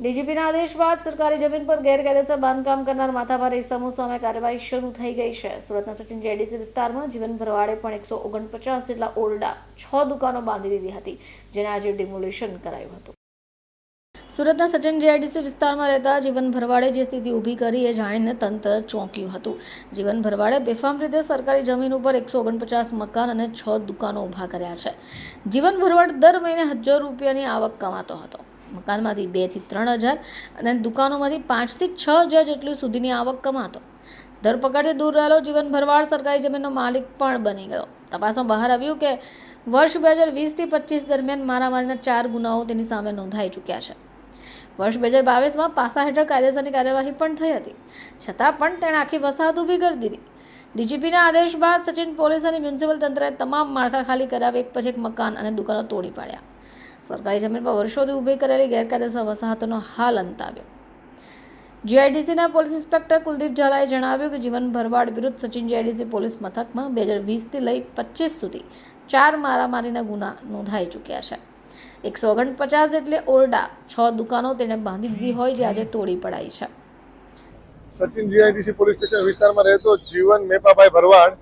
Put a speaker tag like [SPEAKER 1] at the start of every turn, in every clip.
[SPEAKER 1] ડીજીપીના આદેશ બાદ સરકારી જમીન પર ગેરકાયદેસર બાંધકામ કરનાર માથાભારે સમૂહ સામે કાર્યવાહી શરૂ થઈ ગઈ છે. સુરતના સચિન જેડીસી વિસ્તારમાં જીવન ભરવાડે પણ એકસો ઓગણપચાસ જેટલા ઓરડા, છ દુકાનો બાંધી દીધી હતી, જેને આજે ડિમોલિશન કરાયું હતું. સુરતના સચિન જેઆઈડીસી વિસ્તારમાં રહેતા જીવન ભરવાડે જે સ્થિતિ ઊભી કરી એ જાણીને તંત્ર ચોંક્યું હતું. જીવન ભરવાડે બેફામ રીતે સરકારી જમીન ઉપર એકસો ઓગણપચાસ મકાન અને છ દુકાનો ઊભા કર્યા છે. જીવન ભરવાડ દર મહિને હજાર રૂપિયાની આવક કમાતો હતો. મકાનમાંથી બેથી ત્રણ હજાર અને દુકાનોમાંથી પાંચથી છ હજાર જેટલી સુધીની આવક કમાતો. ધરપકડથી દૂર રહેલો જીવન ભરવાડ સરકારી જમીનનો માલિક પણ બની ગયો. તપાસમાં બહાર આવ્યું કે વર્ષ બે હજાર વીસથી પચીસ દરમિયાન મારામારીના ચાર ગુનાઓ તેની સામે નોંધાઈ ચૂક્યા છે. વર્ષ બે હજાર બાવીસમાં પાસા હેઠળ કાયદેસરની કાર્યવાહી પણ થઈ હતી. છતાં પણ તેણે આખી વસાહત ઊભી કરી દીધી. ડીજીપીના આદેશ બાદ સચિન પોલીસ અને મ્યુનિસિપલ તંત્રએ તમામ માળખા ખાલી કરાવી એક પછી એક મકાન અને દુકાનો તોડી પાડ્યા. સરકારી જમીન પર વર્ષોથી ઊભી કરેલી ગેરકાયદેસર વસાહતોનો હાલ અંત આવ્યો. જીઆઈડીસીના પોલીસ ઇન્સ્પેક્ટર કુલદીપ ઝાલાએ જણાવ્યું કે જીવન ભરવાડ વિરુદ્ધ સચિન જીઆઈડીસી પોલીસ મથકમાં બે હજાર વીસથી લઈ પચીસ સુધી ચાર મારામારીના ગુના નોંધાઈ ચૂક્યા છે. એકસો ઓગણપચાસ એટલે ઓરડા છ દુકાનો તેણે બાંધી દીધી હોય જે આજે તોડી પડાઈ છે.
[SPEAKER 2] સચિન જીઆઈડીસી પોલીસ સ્ટેશન વિસ્તારમાં રહેતો જીવન મેપાભાઈ ભરવાડ,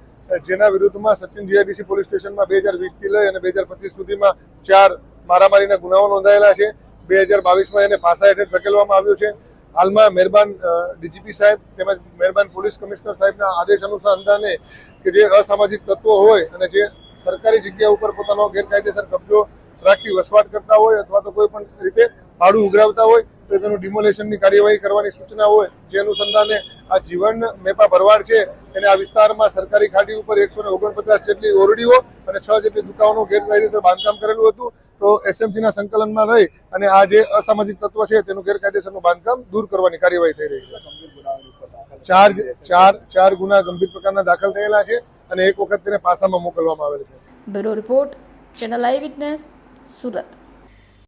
[SPEAKER 2] જેના વિરુદ્ધમાં સચિન જીઆઈડીસી પોલીસ સ્ટેશનમાં બે હજાર વીસથી લઈ અને બે હજાર પચીસ સુધીમાં ચાર મારામારીના ગુનાઓ નોંધાયેલા છે. બે હજાર બાવીસમાં એને પાસા હેઠળ ધકેલવામાં આવ્યો છે. હાલમાં મહેરબાન ડીજીપી સાહેબ તેમજ મહેરબાન પોલીસ કમિશનર સાહેબના આદેશ અનુસંધાને કે જે અસામાજિક તત્વો હોય અને જે સરકારી જગ્યા ઉપર પોતાનો ગેરકાયદેસર કબજો રાખી વસવાટ કરતા હોય અથવા તો કોઈ પણ રીતે ભાડું ઉઘરાવતા હોય, તો તેનું ડિમોલેશનની કાર્યવાહી કરવાની સૂચના હોય, જે અનુસંધાને આ જીવન મેપા ભરવાડ છે. એને આ વિસ્તારમાં સરકારી ખાડી ઉપર એકસો ઓગણપચાસ જેટલી ઓરડીઓ અને છ જેટલી દુકાનો ગેરકાયદેસર બાંધકામ કરેલું હતું. તો એસએમસીના સંકલનમાં રહી અને આ જે અસામાજિક તત્વ છે તેનું ગેરકાયદેસરનું બાંધકામ દૂર કરવાની કાર્યવાહી થઈ રહી છે. ચાર ચાર ચાર ગુના ગંભીર પ્રકારના દાખલ થયેલા છે અને એક વખત તેને પાસામાં મોકલવામાં આવેલ છે.
[SPEAKER 1] Bureau report, channel eye witness, Surat.